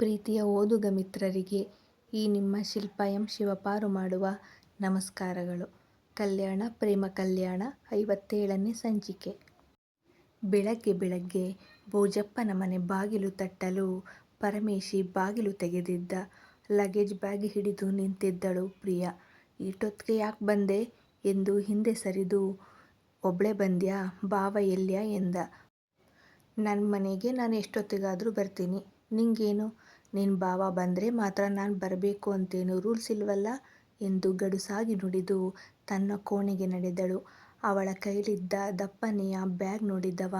ಪ್ರೀತಿಯ ಓದುಗ ಮಿತ್ರರಿಗೆ ಈ ನಿಮ್ಮ ಶಿಲ್ಪ ಎಂ ಶಿವಪಾರು ಮಾಡುವ ನಮಸ್ಕಾರಗಳು. ಕಲ್ಯಾಣ ಪ್ರೇಮ ಕಲ್ಯಾಣ ಐವತ್ತೇಳನೇ ಸಂಚಿಕೆ. ಬೆಳಗ್ಗೆ ಬೆಳಗ್ಗೆ ಭೋಜಪ್ಪನ ಮನೆ ಬಾಗಿಲು ತಟ್ಟಲು ಪರಮೇಶಿ ಬಾಗಿಲು ತೆಗೆದಿದ್ದ. ಲಗೇಜ್ ಬ್ಯಾಗ್ ಹಿಡಿದು ನಿಂತಿದ್ದಳು ಪ್ರಿಯ ಈಟೊತ್ತಿಗೆ ಯಾಕೆ ಬಂದೆ ಎಂದು ಹಿಂದೆ ಸರಿದು, ಒಬ್ಳೆ ಬಂದ್ಯಾ ಭಾವ ಎಲ್ಯಾ ಎಂದ. ನನ್ನ ಮನೆಗೆ ನಾನು ಎಷ್ಟೊತ್ತಿಗಾದರೂ ಬರ್ತೀನಿ. ನಿಂಗೇನು? ನಿನ್ ಭಾವ ಬಂದರೆ ಮಾತ್ರ ನಾನು ಬರಬೇಕು ಅಂತೇನು ರೂಲ್ಸ್ ಇಲ್ವಲ್ಲ ಎಂದು ಗಡುಸಾಗಿ ನುಡಿದು ತನ್ನ ಕೋಣೆಗೆ ನಡೆದಳು. ಅವಳ ಕೈಲಿದ್ದ ದಪ್ಪನೆಯ ಬ್ಯಾಗ್ ನೋಡಿದವ,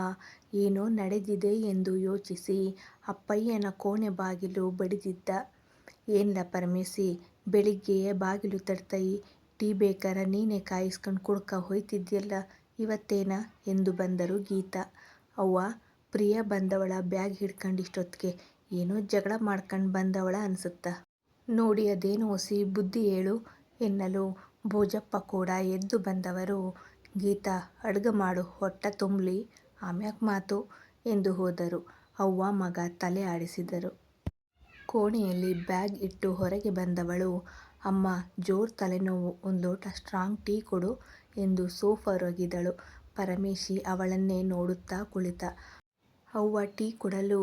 ಏನೋ ನಡೆದಿದೆ ಎಂದು ಯೋಚಿಸಿ ಅಪ್ಪಯ್ಯನ ಕೋಣೆ ಬಾಗಿಲು ಬಡಿದಿದ್ದ. ಏನ್ಲ ಪರಮೇಶಿ, ಬೆಳಿಗ್ಗೆಯೇ ಬಾಗಿಲು ತಡ್ತೈ, ಟೀ ಬೇಕರ ನೀನೇ ಕಾಯಿಸ್ಕೊಂಡು ಕುಡ್ಕ ಹೋಯ್ತಿದ್ಯಲ್ಲ, ಇವತ್ತೇನ ಎಂದು ಬಂದರು ಗೀತಾ. ಅವ್ವ, ಪ್ರಿಯ ಬಂದವಳ ಬ್ಯಾಗ್ ಹಿಡ್ಕೊಂಡು ಇಷ್ಟೊತ್ಗೆ ಏನೋ ಜಗಳ ಮಾಡ್ಕೊಂಡು ಬಂದವಳ ಅನಿಸುತ್ತ ನೋಡಿ ಅದೇನು ಒಸಿ ಬುದ್ಧಿ ಹೇಳು ಎನ್ನಲು ಭೋಜಪ್ಪ ಕೂಡ ಎದ್ದು ಬಂದವರು ಗೀತಾ, ಅಡ್ಗ ಮಾಡು, ಹೊಟ್ಟ ತುಂಬಲಿ, ಆಮ್ಯಾಕ್ ಮಾತು ಎಂದು ಹೋದರು. ಅವ್ವ ಮಗ ತಲೆ ಆಡಿಸಿದರು. ಕೋಣೆಯಲ್ಲಿ ಬ್ಯಾಗ್ ಇಟ್ಟು ಹೊರಗೆ ಬಂದವಳು, ಅಮ್ಮ, ಜೋರ್ ತಲೆನೋವು, ಒಂದು ಲೋಟ ಸ್ಟ್ರಾಂಗ್ ಟೀ ಕೊಡು ಎಂದು ಸೋಫಾರೊಗಿದಳು. ಪರಮೇಶಿ ಅವಳನ್ನೇ ನೋಡುತ್ತಾ ಕುಳಿತ. ಅವ್ವ ಟೀ ಕೊಡಲು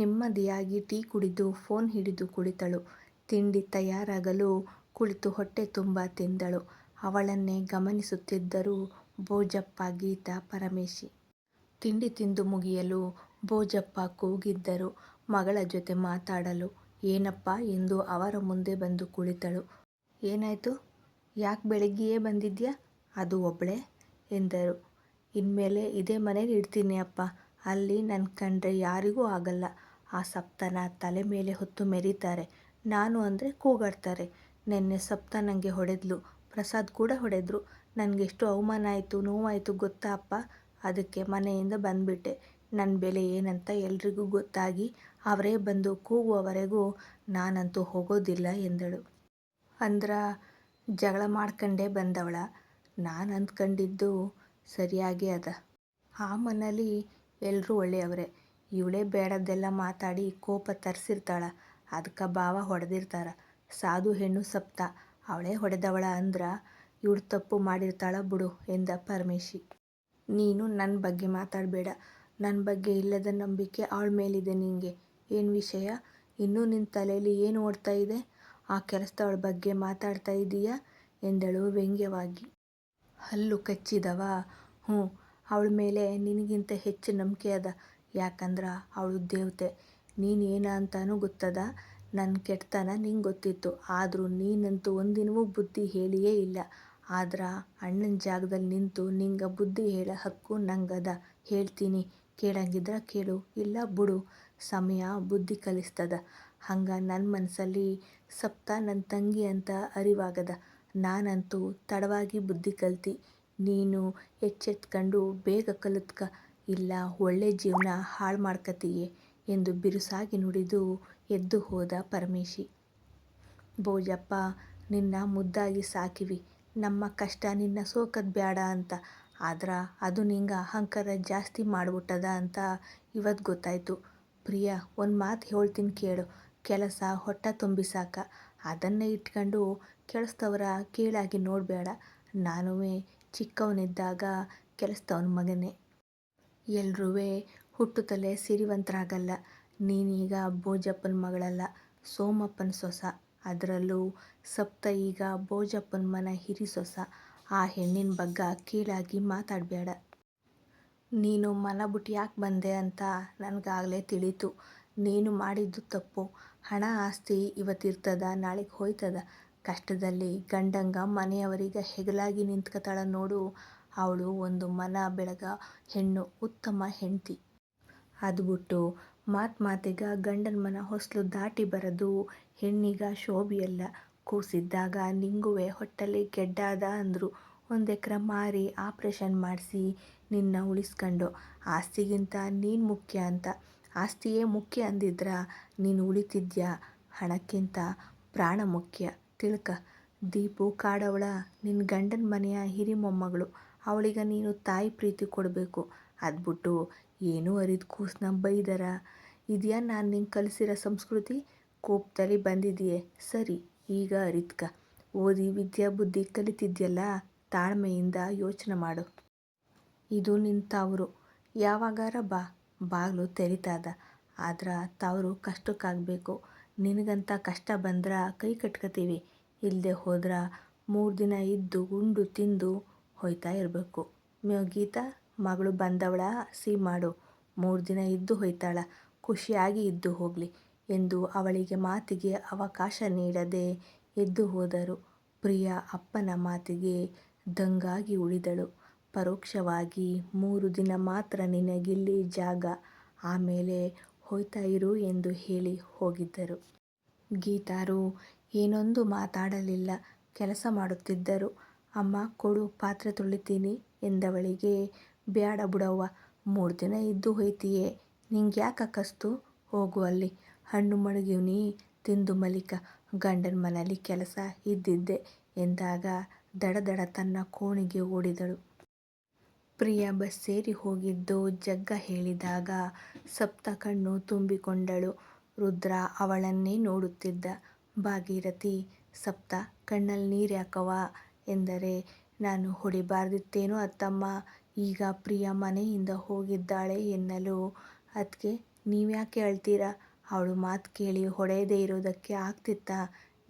ನೆಮ್ಮದಿಯಾಗಿ ಟೀ ಕುಡಿದು ಫೋನ್ ಹಿಡಿದು ಕುಳಿತಳು. ತಿಂಡಿ ತಯಾರಾಗಲು ಕುಳಿತು ಹೊಟ್ಟೆ ತುಂಬ ತಿಂದಳು. ಅವಳನ್ನೇ ಗಮನಿಸುತ್ತಿದ್ದರು ಭೋಜಪ್ಪ ಗೀತಾ ಪರಮೇಶಿ. ತಿಂಡಿ ತಿಂದು ಮುಗಿಯಲು ಭೋಜಪ್ಪ ಕೂಗಿದ್ದರು ಮಗಳ ಜೊತೆ ಮಾತಾಡಲು. ಏನಪ್ಪ ಎಂದು ಅವರ ಮುಂದೆ ಬಂದು ಕುಳಿತಳು. ಏನಾಯ್ತು? ಯಾಕ್ ಬೆಳಿಗ್ಗೆಯೇ ಬಂದಿದ್ಯಾ ಅದು ಒಬ್ಳೇ ಎಂದರು. ಇನ್ಮೇಲೆ ಇದೇ ಮನೇಲಿ ಇರ್ತೀನಿ ಅಪ್ಪ ಅಲ್ಲಿ ನನ್ ಕಂಡ್ರೆ ಯಾರಿಗೂ ಆಗಲ್ಲ ಆ ಸಪ್ತನ ತಲೆ ಮೇಲೆ ಹೊತ್ತು ಮೆರೀತಾರೆ ನಾನು ಅಂದರೆ ಕೂಗಾಡ್ತಾರೆ. ನೆನ್ನೆ ಸಪ್ತ ನನಗೆ ಹೊಡೆದ್ಲು ಪ್ರಸಾದ್ ಕೂಡ ಹೊಡೆದ್ರು. ನನಗೆಷ್ಟು ಅವಮಾನ ಆಯಿತು, ನೋವಾಯಿತು ಗೊತ್ತಾ ಅಪ್ಪ ಅದಕ್ಕೆ ಮನೆಯಿಂದ ಬಂದುಬಿಟ್ಟೆ ನನ್ನ ಬೆಲೆ ಏನಂತ ಎಲ್ರಿಗೂ ಗೊತ್ತಾಗಿ ಅವರೇ ಬಂದು ಕೂಗುವವರೆಗೂ ನಾನಂತೂ ಹೋಗೋದಿಲ್ಲ ಎಂದಳು. ಅಂದ್ರ ಜಗಳ ಮಾಡ್ಕಂಡೇ ಬಂದವಳ ನಾನು ಅಂದ್ಕೊಂಡಿದ್ದು ಸರಿಯಾಗಿ ಅದ. ಆ ಮನೇಲಿ ಎಲ್ಲರೂ ಒಳ್ಳೆಯವ್ರೇ ಇವ್ಳೇ ಬೇಡದ್ದೆಲ್ಲ ಮಾತಾಡಿ ಕೋಪ ತರ್ಸಿರ್ತಾಳ, ಅದ್ಕ ಭಾವ ಹೊಡೆದಿರ್ತಾರ ಸಾಧು ಹೆಣ್ಣು ಸಪ್ತ, ಅವಳೇ ಹೊಡೆದವಳ ಅಂದ್ರ ಇವಳು ತಪ್ಪು ಮಾಡಿರ್ತಾಳ ಬಿಡು ಎಂದ ಪರಮೇಶಿ. ನೀನು ನನ್ನ ಬಗ್ಗೆ ಮಾತಾಡಬೇಡ ನನ್ನ ಬಗ್ಗೆ ಇಲ್ಲದ ನಂಬಿಕೆ ಅವ್ಳ್ ಮೇಲಿದೆ ನಿಂಗೆ. ಏನು ವಿಷಯ ಇನ್ನೂ ನಿನ್ ತಲೆಯಲ್ಲಿ ಏನು ಓಡ್ತಾ ಇದೆ ಆ ಕೆಲಸದವಳ ಬಗ್ಗೆ ಮಾತಾಡ್ತಾ ಇದೀಯಾ ಎಂದಳು ವ್ಯಂಗ್ಯವಾಗಿ. ಹಲ್ಲು ಕಚ್ಚಿದವ ಹ್ಞೂ, ಅವ್ಳ್ ಮೇಲೆ ನಿನಗಿಂತ ಹೆಚ್ಚು ನಂಬಿಕೆ ಅದ ಯಾಕಂದ್ರ ಅವಳು ದೇವತೆ. ನೀನು ಏನ ಗೊತ್ತದ? ನನ್ನ ಕೆಟ್ಟತನ ನಿಂಗೆ ಗೊತ್ತಿತ್ತು. ಆದರೂ ನೀನಂತೂ ಒಂದಿನವೂ ಬುದ್ಧಿ ಹೇಳಿಯೇ ಇಲ್ಲ. ಆದ್ರೆ ಅಣ್ಣನ ಜಾಗದಲ್ಲಿ ನಿಂತು ನಿಂಗೆ ಬುದ್ಧಿ ಹೇಳ ಹಕ್ಕು ನಂಗದ. ಹೇಳ್ತೀನಿ. ಕೇಳಂಗಿದ್ರೆ ಕೇಳು. ಇಲ್ಲ ಬುಡು. ಸಮಯ ಬುದ್ಧಿ ಕಲಿಸ್ತದ. ಹಂಗ ನನ್ನ ಮನಸ್ಸಲ್ಲಿ ಸಪ್ತ ನನ್ನ ತಂಗಿ ಅಂತ ಅರಿವಾಗದ. ನಾನಂತೂ ತಡವಾಗಿ ಬುದ್ಧಿ ಕಲ್ತಿ. ನೀನು ಎಚ್ಚೆತ್ಕೊಂಡು ಬೇಗ ಕಲತ್ಕ. ಇಲ್ಲ, ಒಳ್ಳೆ ಜೀವನ ಹಾಳು ಮಾಡ್ಕತಿಯೇ ಎಂದು ಬಿರುಸಾಗಿ ನುಡಿದು ಎದ್ದು ಹೋದ ಪರಮೇಶಿ. ಬೋಜಪ್ಪ, ನಿನ್ನ ಮುದ್ದಾಗಿ ಸಾಕಿವಿ ನಮ್ಮ ಕಷ್ಟ ನಿನ್ನ ಸೋಕದ್ ಬ್ಯಾಡ ಅಂತ ಆದ್ರ ಅದು ನಿಂಗೆ ಅಹಂಕಾರ ಜಾಸ್ತಿ ಮಾಡಿಬಿಟ್ಟದ ಅಂತ ಇವತ್ತು ಗೊತ್ತಾಯ್ತು. ಪ್ರಿಯಾ, ಒಂದು ಮಾತು ಹೇಳ್ತೀನಿ ಕೇಳು ಕೆಲಸ ಹೊಟ್ಟ ತುಂಬಿಸಾಕ ಅದನ್ನು ಇಟ್ಕೊಂಡು ಕೆಲಸದವರ ಕೀಳಾಗಿ ನೋಡಬೇಡ ನಾನು ಚಿಕ್ಕವನಿದ್ದಾಗ ಕೆಲಸದವನ ಮಗನೇ. ಎಲ್ರೂವೆ ಹುಟ್ಟುತ್ತಲೇ ಸಿರಿವಂತರಾಗಲ್ಲ ನೀನೀಗ ಬೋಜಪ್ಪನ ಮಗಳಲ್ಲ, ಸೋಮಪ್ಪನ ಸೊಸ ಅದರಲ್ಲೂ ಸಪ್ತ ಈಗ ಬೋಜಪ್ಪನ ಮನ ಹಿರಿ ಸೊಸ. ಆ ಹೆಣ್ಣಿನ ಬಗ್ಗೆ ಕೀಳಾಗಿ ಮಾತಾಡಬೇಡ ನೀನು ಮನ ಬಿಟ್ಟು ಯಾಕೆ ಬಂದೆ ಅಂತ ನನಗಾಗಲೇ ತಿಳಿತು. ನೀನು ಮಾಡಿದ್ದು ತಪ್ಪು. ಹಣ ಆಸ್ತಿ ಇವತ್ತಿರ್ತದ, ನಾಳಿಗ್ ಹೋಯ್ತದ. ಕಷ್ಟದಲ್ಲಿ ಗಂಡಂಗ ಮನೆಯವರಿಗೆ ಹೆಗಲಾಗಿ ನಿಂತ್ಕತಾಳ ನೋಡು ಅವ್ಳು ಒಂದು ಮನ ಬೆಳಗ ಹೆಣ್ಣು ಉತ್ತಮ ಹೆಂಡತಿ ಅದು ಬಿಟ್ಟು ಮಾತ್ ಮಾತಿಗ ಗಂಡನ ಮನ ಹೊಸಲು ದಾಟಿ ಬರದು ಹೆಣ್ಣಿಗ ಶೋಭಿಯಲ್ಲ. ಕೂಸಿದ್ದಾಗ ನಿಂಗುವೆ ಹೊಟ್ಟಲಿ ಗೆಡ್ಡಾದ ಅಂದರು ಒಂದು ಎಕರೆ ಮಾರಿ ಆಪ್ರೇಷನ್ ಮಾಡಿಸಿ ನಿನ್ನ ಉಳಿಸ್ಕೊಂಡು ಆಸ್ತಿಗಿಂತ ನೀನು ಮುಖ್ಯ ಅಂತ. ಆಸ್ತಿಯೇ ಮುಖ್ಯ ಅಂದಿದ್ರ ನೀನು ಉಳಿತಿದ್ಯಾ ಹಣಕ್ಕಿಂತ ಪ್ರಾಣ ಮುಖ್ಯ ತಿಳ್ಕ. ದೀಪು ಕಾಡವಳ ನಿನ್ನ ಗಂಡನ ಮನೆಯ ಹಿರಿ ಮೊಮ್ಮಗಳು ಅವ್ಳಿಗ ನೀನು ತಾಯಿ ಪ್ರೀತಿ ಕೊಡಬೇಕು. ಅದ್ಬಿಟ್ಟು, ಏನೂ ಅರಿದ್ ಕೂಸ್ನ ಬೈದಾರ ಇದೆಯಾ ನಾನು ನಿಂಗೆ ಕಲಿಸಿರೋ ಸಂಸ್ಕೃತಿ. ಕೋಪದಲ್ಲಿ ಬಂದಿದೆಯೇ. ಸರಿ, ಈಗ ಅರಿತ್ಕ. ಓದಿ ವಿದ್ಯಾ ಬುದ್ಧಿ ಕಲಿತಿದ್ಯಲ್ಲ, ತಾಳ್ಮೆಯಿಂದ ಯೋಚನೆ ಮಾಡು. ಇದು ನಿನ್ನ ತವರು. ಯಾವಾಗಾರ ಬಾ. ಬಾಗಿಲು ತೆರಿತಾದ. ಆದ್ರೆ ತವರು ಕಷ್ಟಕ್ಕಾಗಬೇಕು. ನಿನಗಂತ ಕಷ್ಟ ಬಂದ್ರೆ ಕೈ ಕಟ್ಕೋತೀವಿ. ಇಲ್ಲದೆ ಹೋದ್ರೆ ಮೂರು ದಿನ ಇದ್ದು, ಉಂಡು, ತಿಂದು ಹೋಯ್ತಾ ಇರಬೇಕು. ಗೀತಾ, ಮಗಳು ಬಂದವಳ ಸಿಹಿ ಮಾಡು. ಮೂರು ದಿನ ಇದ್ದು ಹೋಯ್ತಾಳ. ಖುಷಿಯಾಗಿ ಇದ್ದು ಹೋಗಲಿ ಎಂದು ಅವಳಿಗೆ ಮಾತಿಗೆ ಅವಕಾಶ ನೀಡದೆ ಎದ್ದು ಹೋದರು. ಪ್ರಿಯಾ ಅಪ್ಪನ ಮಾತಿಗೆ ದಂಗಾಗಿ ಉಳಿದಳು. ಪರೋಕ್ಷವಾಗಿ ಮೂರು ದಿನ ಮಾತ್ರ ನಿನಗಿಲ್ಲಿ ಜಾಗ. ಆಮೇಲೆ ಹೋಯ್ತಾ ಇರು ಎಂದು ಹೇಳಿ ಹೋಗಿದ್ದರು. ಗೀತಾರು ಏನೊಂದು ಮಾತಾಡಲಿಲ್ಲ. ಕೆಲಸ ಮಾಡುತ್ತಿದ್ದರು. ಅಮ್ಮ ಕೊಡು, ಪಾತ್ರೆ ತೊಳಿತೀನಿ ಎಂದವಳಿಗೆ, ಬ್ಯಾಡ ಬುಡವ್ವ, ಮೂರು ದಿನ ಇದ್ದು ಹೋಯ್ತಿಯೇ, ನಿಂಗ್ಯಾಕ ಕಸ್ತು ಹೋಗು ಅಲ್ಲಿ. ಹಣ್ಣು ಮಡಗಿವ್ನಿ ತಿಂದು ಮಲಿಕ. ಗಂಡನ ಮನೆಯಲ್ಲಿ ಕೆಲಸ ಇದ್ದಿದ್ದೆ ಎಂದಾಗ ದಡದಡ ತನ್ನ ಕೋಣೆಗೆ ಓಡಿದಳು. ಪ್ರಿಯ ಬಸ್ ಸೇರಿ ಹೋಗಿದ್ದು ಜಗ್ಗ ಹೇಳಿದಾಗ ಸಪ್ತ ಕಣ್ಣು ತುಂಬಿಕೊಂಡಳು. ರುದ್ರ ಅವಳನ್ನೇ ನೋಡುತ್ತಿದ್ದ. ಭಾಗೀರಥಿ, ಸಪ್ತ ಕಣ್ಣಲ್ಲಿ ನೀರ್ಯಾಕವ್ವ? ಎಂದರೆ, ನಾನು ಹೊಡಿಬಾರ್ದಿತ್ತೇನೋ ಅತ್ತಮ್ಮ, ಈಗ ಪ್ರಿಯ ಮನೆಯಿಂದ ಹೋಗಿದ್ದಾಳೆ ಎನ್ನಲು. ಅದಕ್ಕೆ ನೀವ್ಯಾಕೆ ಹೇಳ್ತೀರಾ ಅವಳು ಮಾತು ಕೇಳಿ ಹೊಡೆಯದೇ ಇರೋದಕ್ಕೆ ಆಗ್ತಿತ್ತಾ?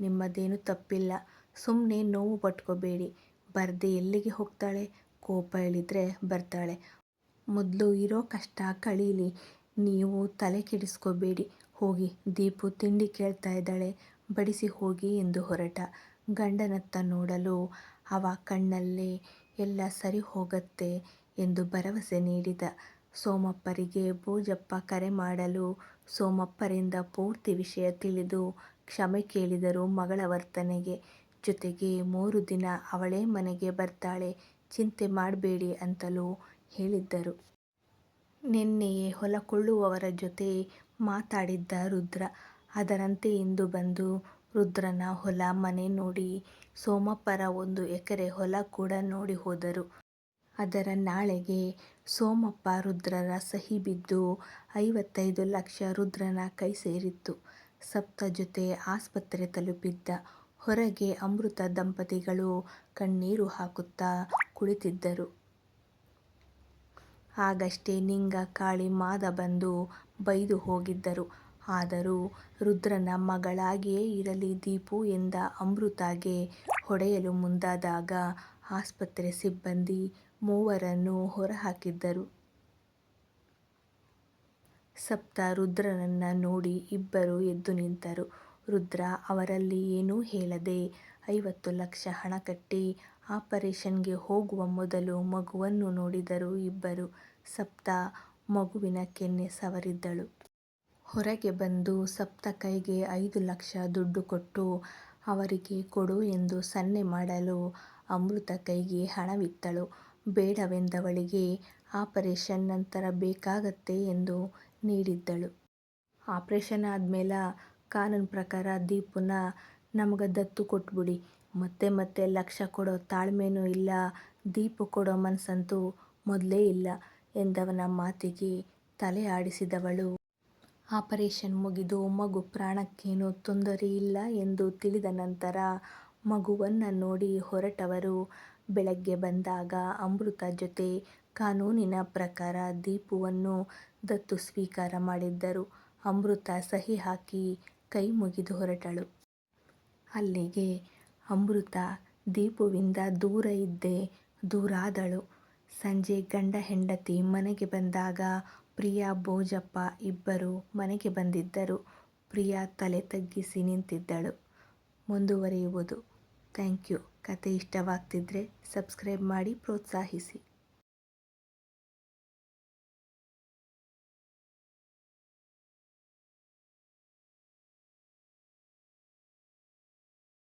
ನಿಮ್ಮದೇನು ತಪ್ಪಿಲ್ಲ. ಸುಮ್ಮನೆ ನೋವು ಪಟ್ಕೋಬೇಡಿ. ಬರ್ದೆ ಎಲ್ಲಿಗೆ ಹೋಗ್ತಾಳೆ? ಕೋಪ ಹೇಳಿದರೆ ಬರ್ತಾಳೆ. ಮೊದಲು ಇರೋ ಕಷ್ಟ ಕಳೀಲಿ. ನೀವು ತಲೆ ಕೆಡಿಸ್ಕೋಬೇಡಿ. ಹೋಗಿ ದೀಪು ತಿಂಡಿ ಕೇಳ್ತಾ ಇದ್ದಾಳೆ. ಬಡಿಸಿ ಹೋಗಿ ಎಂದು ಹೊರಟ. ಗಂಡನತ್ತ ನೋಡಲು ಅವ ಕಣ್ಣಲ್ಲೇ ಎಲ್ಲ ಸರಿ ಹೋಗತ್ತೆ ಎಂದು ಭರವಸೆ ನೀಡಿದ ಸೋಮಪ್ಪರಿಗೆ ಭೋಜಪ್ಪ ಕರೆ ಮಾಡಲು ಸೋಮಪ್ಪರಿಂದ ಪೂರ್ತಿ ವಿಷಯ ತಿಳಿದು ಕ್ಷಮೆ ಕೇಳಿದರು ಮಗಳ ವರ್ತನೆಗೆ. ಜೊತೆಗೆ ಮೂರು ದಿನ ಅವಳೇ ಮನೆಗೆ ಬರ್ತಾಳೆ, ಚಿಂತೆ ಮಾಡಬೇಡಿ ಅಂತಲೂ ಹೇಳಿದ್ದರು. ನಿನ್ನೆಯೇ ಹೊಲಕೊಳ್ಳುವವರ ಜೊತೆ ಮಾತಾಡಿದ್ದ ರುದ್ರ, ಅದರಂತೆ ಇಂದು ಬಂದು ರುದ್ರನ ಹೊಲ ಮನೆ ನೋಡಿ ಸೋಮಪ್ಪರ ಒಂದು ಎಕರೆ ಹೊಲ ಕೂಡ ನೋಡಿ ಹೋದರು. ಅದರ ನಾಳೆಗೆ ಸೋಮಪ್ಪ ರುದ್ರರ ಸಹಿ ಬಿದ್ದು ಐವತ್ತೈದು ಲಕ್ಷ ರುದ್ರನ ಕೈ ಸೇರಿತ್ತು. ಸಪ್ತ ಜೊತೆ ಆಸ್ಪತ್ರೆ ತಲುಪಿದ್ದ. ಹೊರಗೆ ಅಮೃತ ದಂಪತಿಗಳು ಕಣ್ಣೀರು ಹಾಕುತ್ತಾ ಕುಳಿತಿದ್ದರು. ಆಗಷ್ಟೇ ನಿಂಗ ಕಾಳಿ ಮಾದ ಬಂದು ಬೈದು ಹೋಗಿದ್ದರು. ಆದರೂ ರುದ್ರನ ಮಗಳಾಗಿಯೇ ಇರಲಿ ದೀಪು ಎಂದ ಅಮೃತಾಗೆ ಹೊಡೆಯಲು ಮುಂದಾದಾಗ ಆಸ್ಪತ್ರೆ ಸಿಬ್ಬಂದಿ ಮೂವರನ್ನು ಹೊರಹಾಕಿದ್ದರು. ಸಪ್ತ ರುದ್ರನನ್ನು ನೋಡಿ ಇಬ್ಬರು ಎದ್ದು ನಿಂತರು. ರುದ್ರ ಅವರಲ್ಲಿ ಏನೂ ಹೇಳದೆ ಐವತ್ತು ಲಕ್ಷ ಹಣ ಕಟ್ಟಿ ಆಪರೇಷನ್ಗೆ ಹೋಗುವ ಮೊದಲು ಮಗುವನ್ನು ನೋಡಿದರು ಇಬ್ಬರು. ಸಪ್ತ ಮಗುವಿನ ಕೆನ್ನೆ ಸವರಿದ್ದಳು. ಹೊರಗೆ ಬಂದು ಸಪ್ತ ಕೈಗೆ ಐದು ಲಕ್ಷ ದುಡ್ಡು ಕೊಟ್ಟು ಅವರಿಗೆ ಕೊಡು ಎಂದು ಸನ್ನೆ ಮಾಡಲು ಅಮೃತ ಕೈಗೆ ಹಣವಿತ್ತಳು. ಬೇಡವೆಂದವಳಿಗೆ ಆಪರೇಷನ್ ನಂತರ ಬೇಕಾಗತ್ತೆ ಎಂದು ನೀಡಿದ್ದಳು. ಆಪರೇಷನ್ ಆದಮೇಲೆ ಕಾನೂನು ಪ್ರಕಾರ ದೀಪುನ ನಮಗೆ ದತ್ತು ಕೊಟ್ಬಿಡಿ. ಮತ್ತೆ ಮತ್ತೆ ಲಕ್ಷ ಕೊಡೋ ತಾಳ್ಮೆನೂ ಇಲ್ಲ, ದೀಪು ಕೊಡೋ ಮನಸ್ಸಂತೂ ಮೊದಲೇ ಇಲ್ಲ ಎಂದವನ ಮಾತಿಗೆ ತಲೆ ಆಡಿಸಿದವಳು. ಆಪರೇಷನ್ ಮುಗಿದು ಮಗು ಪ್ರಾಣಕ್ಕೇನೂ ತೊಂದರೆಯಿಲ್ಲ ಎಂದು ತಿಳಿದ ನಂತರ ಮಗುವನ್ನು ನೋಡಿ ಹೊರಟವರು. ಬೆಳಗ್ಗೆ ಬಂದಾಗ ಅಮೃತ ಜೊತೆ ಕಾನೂನಿನ ಪ್ರಕಾರ ದೀಪುವನ್ನು ದತ್ತು ಸ್ವೀಕಾರ ಮಾಡಿದ್ದರು. ಅಮೃತ ಸಹಿ ಹಾಕಿ ಕೈ ಮುಗಿದು ಹೊರಟಳು. ಅಲ್ಲಿಗೆ ಅಮೃತ ದೀಪುವಿಂದ ದೂರ ಇದ್ದೇ ದೂರಾದಳು. ಸಂಜೆ ಗಂಡ ಹೆಂಡತಿ ಮನೆಗೆ ಬಂದಾಗ ಪ್ರಿಯಾ, ಭೋಜಪ್ಪ ಇಬ್ಬರು ಮನೆಗೆ ಬಂದಿದ್ದರು. ಪ್ರಿಯಾ ತಲೆ ತಗ್ಗಿಸಿ ನಿಂತಿದ್ದಳು. ಮುಂದುವರಿಯುವುದು. Thank you. ಕತೆ ಇಷ್ಟವಾಗ್ತಿದ್ರೆ ಸಬ್ಸ್ಕ್ರೈಬ್ ಮಾಡಿ ಪ್ರೋತ್ಸಾಹಿಸಿ.